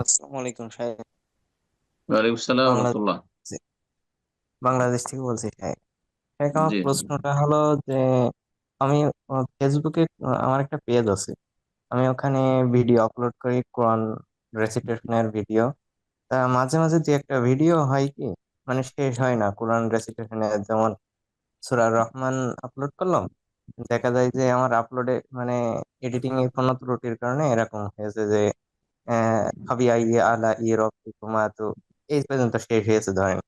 আসসালামু আলাইকুম সাহেব। ওয়ালাইকুম আসসালাম বাংলাদেশ বাংলাদেশ থেকে বলছি সাহেব। সাহেব আমার জি প্রশ্নটা হলো যে আমি আহ, ফেসবুকে আহ, আমার একটা পেজ আছে। আমি ওখানে ভিডিও আপলোড করি কোরআন রেসিটেশনের ভিডিও। তা মাঝে মাঝে যে একটা ভিডিও হয় কি মানে শেষ হয় না কোরআন রেসিটেশনের যেমন সূরা রহমান আপলোড করলাম দেখা যায় যে আমার আপলোডে মানে এডিটিং এ কোনো ত্রুটির কারণে এরকম হয়েছে যে ফাবিআই আলা তো এই পর্যন্ত শেষ হয়েছে ধরেন।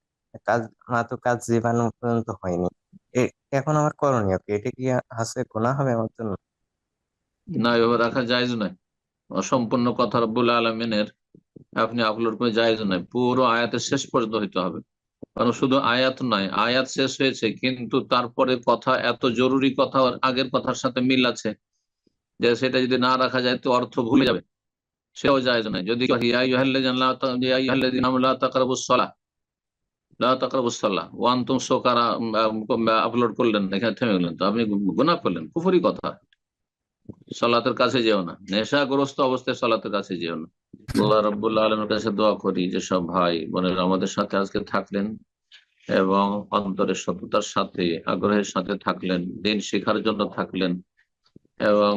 কাজ মাত্র কাজ জীবাণু পর্যন্ত হয়নি। এখন আমার করণীয় কি? এটা কি আছে? গুনাহ হবে আমার জন্য? না, এভাবে রাখা জায়েজ নয় অসম্পূর্ণ কথা রব্বুল আলমিনের আপনি আপলোড করে জায়েজ নয় পুরো আয়াতের শেষ পর্যন্ত হইতে হবে। কারণ শুধু আয়াত নয়, আয়াত শেষ হয়েছে, কিন্তু তারপরে কথা, এত জরুরি কথা, আগের কথার সাথে মিল আছে যে সেটা যদি না রাখা যায় তো অর্থ ভুলে যাবে। সেও জায়েজ নয়। যদি আপলোড করলেন, এখানে থেমে গেলেন তো। আপনি গুনাহ করলেন, কুফরি কথা। সলাতের কাছে যেও না। নেশাগ্রস্ত অবস্থায় সলাতের কাছে যেও না। আল্লাহ রব্বুল্লাহ আলমের কাছে দোয়া করি যে সব ভাই বোনেরা আমাদের সাথে আজকে থাকলেন এবং অন্তরের সততার সাথে, আগ্রহের সাথে থাকলেন, দিন শেখার জন্য থাকলেন। এবং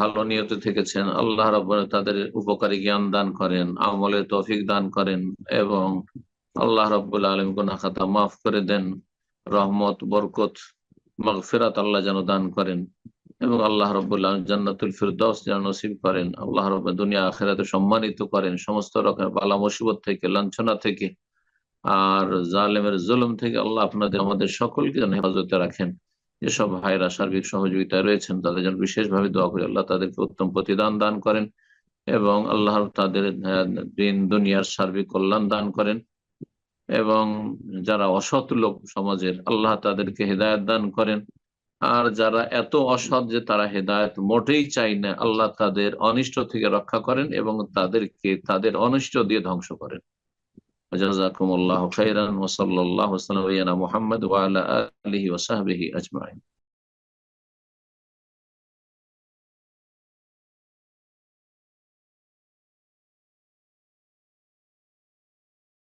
ভালো নিয়ত থেকেছেন। আল্লাহ রব তাদের উপকারী জ্ঞান দান করেন আমলের তৌফিক দান করেন এবং আল্লাহ রব্বুল আলম গুনা খাতা মাফ করে দেন, রহমত, বরকত, মাগফিরাত আল্লাহ যেন দান করেন এবং আল্লাহ রব্বুল্লাহ জান্নাতুল ফিরদৌস যেন নসিব করেন। আল্লাহ রব দুনিয়া আখেরাতে সম্মানিত করেন, সমস্ত রকমের বালা মুসিবত থেকে, লাঞ্ছনা থেকে, আর জালেমের জুলুম থেকে আল্লাহ আপনাদের, আমাদের সকলকে যেন হেফাজতে রাখেন। যেসব ভাইরা সার্বিক সহযোগিতায় রয়েছেন, তাদের যেন বিশেষভাবে দোয়া করি, আল্লাহ তাদেরকে উত্তম প্রতিদান দান করেন এবং আল্লাহ তাদের দিন দুনিয়ার সার্বিক কল্যাণ দান করেন এবং যারা অসৎ লোক সমাজের, আল্লাহ তাদেরকে হেদায়ত দান করেন। আর যারা এত অসৎ যে তারা হেদায়ত মোটেই চাই না, আল্লাহ তাদের অনিষ্ট থেকে রক্ষা করেন এবং তাদেরকে তাদের অনিষ্ট দিয়ে ধ্বংস করেন। وجزاكم الله خيرا وصلى الله وسلم على محمد وعلى آله وصحبه أجمعين.